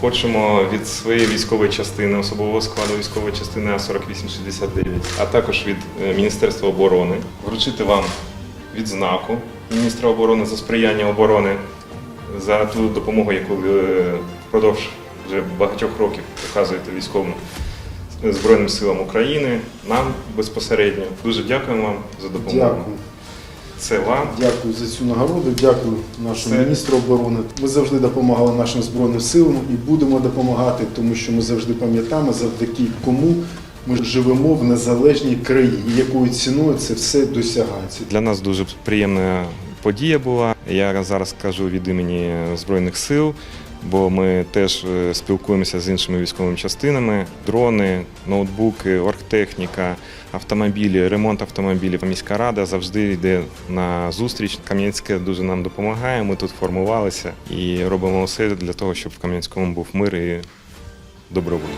хочемо від своєї військової частини, особового складу військової частини А4869, а також від е, Міністерства оборони вручити вам відзнаку міністра оборони за сприяння оборони за ту допомогу, яку ви впродовж вже багатьох років показуєте військовим Збройним силам України, нам безпосередньо. Дуже дякуємо вам за допомогу. Дякую. Вам. Дякую за цю нагороду. Дякую нашому Це- міністру оборони. Ми завжди допомагали нашим збройним силам і будемо допомагати, тому що ми завжди пам'ятаємо, завдяки кому ми живемо в незалежній країні, якою ціною це все досягається. Для нас дуже приємна подія була. Я зараз кажу від імені Збройних сил, бо ми теж е, спілкуємося з іншими військовими частинами: дрони, ноутбуки, оргтехніка, автомобілі, ремонт автомобілів. Міська рада завжди йде на зустріч. Кам'янське дуже нам допомагає. Ми тут формувалися і робимо все для того, щоб в Кам'янському був мир і добробут.